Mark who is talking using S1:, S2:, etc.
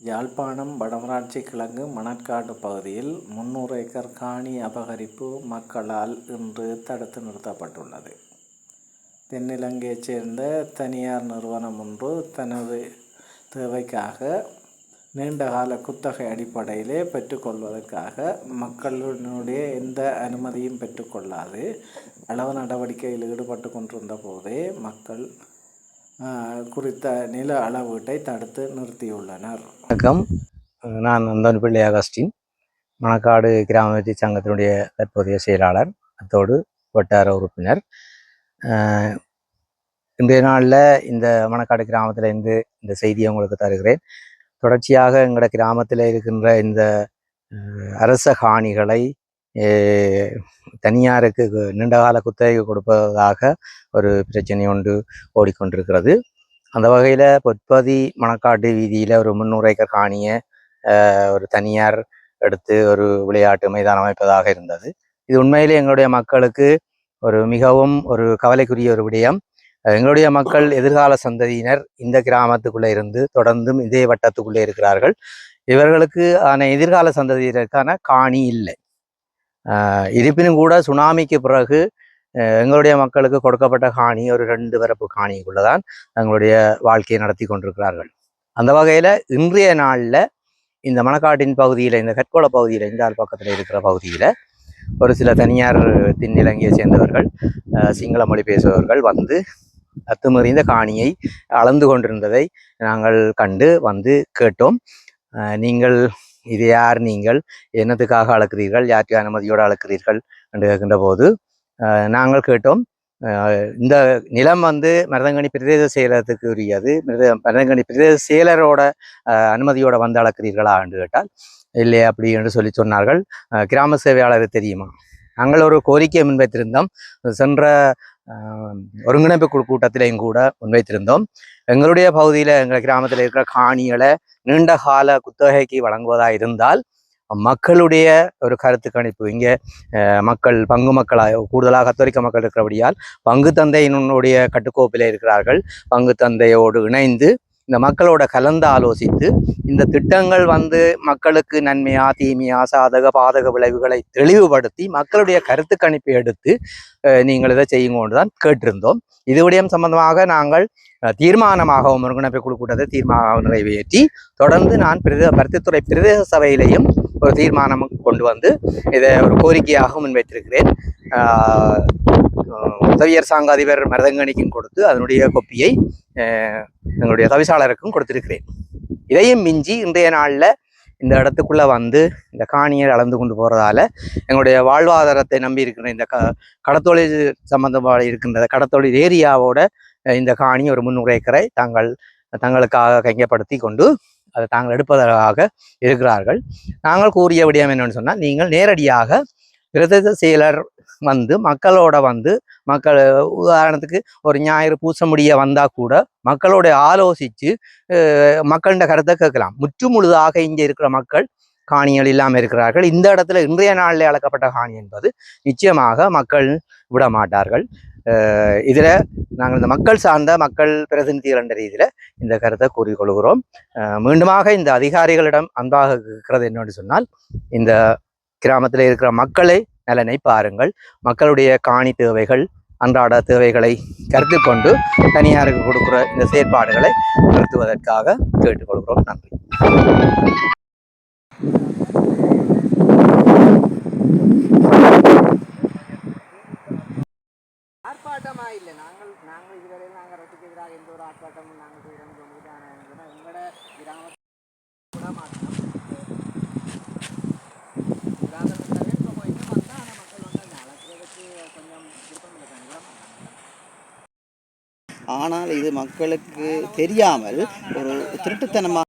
S1: யாழ்ப்பாணம் வடமராட்சி கிழங்கு மணற்காடு பகுதியில் முன்னூறு ஏக்கர் காணி அபகரிப்பு மக்களால் இன்று தடுத்து நிறுத்தப்பட்டுள்ளது. தென்னிலங்கையைச் சேர்ந்த தனியார் நிறுவனம் ஒன்று தனது தேவைக்காக நீண்டகால குத்தகை அடிப்படையிலே பெற்றுக்கொள்வதற்காக மக்களினுடைய எந்த அனுமதியும் பெற்றுக்கொள்ளாது. அளவு நடவடிக்கையில் ஈடுபட்டு கொண்டிருந்த போதே மக்கள் குறித்த நில அளவீட்டை தடுத்து நிறுத்தியுள்ளனர்.
S2: வணக்கம். நான் நந்தன் பிள்ளை அகஸ்டின் மணக்காடு கிராம வெற்றி சங்கத்தினுடைய தற்போதைய செயலாளர் அத்தோடு வட்டார உறுப்பினர். இன்றைய நாளில் இந்த மணக்காடு கிராமத்தில் இருந்து இந்த செய்தியை உங்களுக்கு தருகிறேன். தொடர்ச்சியாக எங்களோட கிராமத்தில் இருக்கின்ற இந்த அரச காணிகளை தனியாருக்கு நீண்டகால குத்தகை கொடுப்பதாக ஒரு பிரச்சனை ஒன்று ஓடிக்கொண்டிருக்கிறது. அந்த வகையில் பொற்பதி மணக்காட்டு வீதியில் ஒரு முந்நூறு ஏக்கர் காணியை ஒரு தனியார் எடுத்து ஒரு விளையாட்டு மைதானம் அமைப்பதாக இருந்தது. இது உண்மையிலே எங்களுடைய மக்களுக்கு ஒரு மிகவும் ஒரு கவலைக்குரிய ஒரு விடயம். எங்களுடைய மக்கள் எதிர்கால சந்ததியினர் இந்த கிராமத்துக்குள்ளே இருந்து தொடர்ந்தும் இதே வட்டத்துக்குள்ளே இருக்கிறார்கள். இவர்களுக்கு ஆன எதிர்கால சந்ததியினருக்கான காணி இல்லை. இருப்பினும் கூட சுனாமிக்கு பிறகு எங்களுடைய மக்களுக்கு கொடுக்கப்பட்ட காணி ஒரு ரெண்டு பரப்பு காணிக்குள்ளே தான் தங்களுடைய வாழ்க்கையை நடத்தி கொண்டிருக்கிறார்கள். அந்த வகையில் இன்றைய நாளில் இந்த மணக்காட்டின் பகுதியில் இந்த கற்கோள பகுதியில் இந்த ஆள் பக்கத்தில் இருக்கிற பகுதியில் ஒரு சில தனியார் தின்னிலங்கையை சேர்ந்தவர்கள் சிங்கள மொழி பேசுபவர்கள் வந்து அத்துமறிந்த காணியை அளந்து கொண்டிருந்ததை நாங்கள் கண்டு வந்து கேட்டோம். நீங்கள் இது யார் நீங்கள்? என்னத்துக்காக அளக்கிறீர்கள் யாருக்கு அனுமதியோடு அளக்கிறீர்கள் என்று கேட்கின்ற போது அஹ், நாங்கள் கேட்டோம் அஹ், இந்த நிலம் வந்து மருதங்கனி பிரதேச செயலகத்துக்கு உரியது. மிருத- மருதங்கனி பிரதேச செயலரோட அஹ், அனுமதியோட வந்து அளக்கிறீர்களா என்று கேட்டால் இல்லை அப்படி என்று சொல்லி சொன்னார்கள். அஹ், கிராம சேவையாளர் தெரியுமா? நாங்கள் ஒரு கோரிக்கையை முன்வைத்திருந்தோம். சென்ற ஒருங்கிணைப்பு குழு கூட்டத்திலையும் கூட முன்வைத்திருந்தோம். எங்களுடைய பகுதியில் எங்கள் கிராமத்தில் இருக்கிற காணிகளை நீண்ட கால குத்தகைக்கு வழங்குவதாக இருந்தால் மக்களுடைய ஒரு கருத்து கணிப்பு இங்கே மக்கள் பங்கு மக்களாக கூடுதலாக கத்தோலிக்க மக்கள் இருக்கிறபடியால் பங்கு தந்தையினுடைய கட்டுக்கோப்பில் இருக்கிறார்கள். பங்கு தந்தையோடு இணைந்து இந்த மக்களோட கலந்து ஆலோசித்து இந்த திட்டங்கள் வந்து மக்களுக்கு நன்மையா தீமையா சாதக பாதக விளைவுகளை தெளிவுபடுத்தி மக்களுடைய கருத்து கணிப்பை எடுத்து அஹ், நீங்கள் இதை செய்யுங்கன்னு தான் கேட்டிருந்தோம். இது விடயம் சம்பந்தமாக நாங்கள் தீர்மானமாக தீர்மானமாகவும் ஒருங்கிணைப்பு குழு கூட்டத்தை தீர்மானம் நிறைவேற்றி தொடர்ந்து நான் பிரதே பருத்தித்துறை பிரதேச சபையிலையும் ஒரு தீர்மானம் கொண்டு வந்து இதை ஒரு கோரிக்கையாக முன்வைத்திருக்கிறேன். ஆஹ் உதவியர் சாங்க அதிபர் மருதங்கணிக்கும் கொடுத்து அதனுடைய கொப்பியை எங்களுடைய தவிசாளருக்கும் கொடுத்திருக்கிறேன். இதையும் மிஞ்சி இன்றைய நாளில் இந்த இடத்துக்குள்ளே வந்து இந்த காணியை அளந்து கொண்டு போகிறதால எங்களுடைய வாழ்வாதாரத்தை நம்பி இருக்கிற இந்த க கடத்தொழில் சம்பந்தமாக இருக்கின்ற கடத்தொழில் ஏரியாவோட இந்த காணி ஒரு முன்னுரை ஏக்கரை தாங்கள் தங்களுக்காக கையப்படுத்தி கொண்டு அதை தாங்கள் எடுப்பதற்காக இருக்கிறார்கள். நாங்கள் கூறிய விடயம் என்னென்னு சொன்னால் நீங்கள் நேரடியாக பிரதேச செயலர் வந்து மக்களோட வந்து மக்கள் உதாரணத்துக்கு ஒரு ஞாயிறு பூச முடிய வந்தா கூட மக்களோட ஆலோசித்து மக்கள்கிட்ட கருத்தை கேட்கலாம். முற்று முழுதாக இங்கே இருக்கிற மக்கள் காணிகள் இல்லாமல் இருக்கிறார்கள். இந்த இடத்துல இன்றைய நாளில் அளக்கப்பட்ட காணி என்பது நிச்சயமாக மக்கள் விட மாட்டார்கள். இதில் நாங்கள் இந்த மக்கள் சார்ந்த மக்கள் பிரதிநிதிகள் என்ற ரீதியில் இந்த கருத்தை கூறிக்கொள்கிறோம் மீண்டுமாக இந்த அதிகாரிகளிடம் அன்பாக இருக்கிறது என்னன்னு சொன்னால் இந்த கிராமத்தில் இருக்கிற மக்களை நலனை பாருங்கள். மக்களுடைய காணி தேவைகள் அன்றாட தேவைகளை கருத்து கொண்டு தனியாருக்கு கொடுக்குற இந்த செயற்பாடுகளை நிறுத்துவதற்காக கேட்டுக்கொள்கிறோம். நன்றி.
S3: ஆர்ப்பாட்டமா இல்லை. நாங்கள் நாங்கள் இதுவரையில் நாங்கள் ரத்துக்கு எதிராக எந்த ஒரு ஆர்ப்பாட்டமும் நாங்கள் செய்கிறோம் சொல்லிட்டு ஆனால் எங்களோட கிராம மாட்டோம் கிராமத்தில் இப்போ போயிட்டு வந்தால் ஆனால் மக்கள் வந்து அந்த அளக்கிறதுக்கு கொஞ்சம் விருப்பம் இல்லை தான் விட மாட்டாங்க
S4: ஆனால் இது மக்களுக்கு தெரியாமல் ஒரு திருட்டுத்தனமாக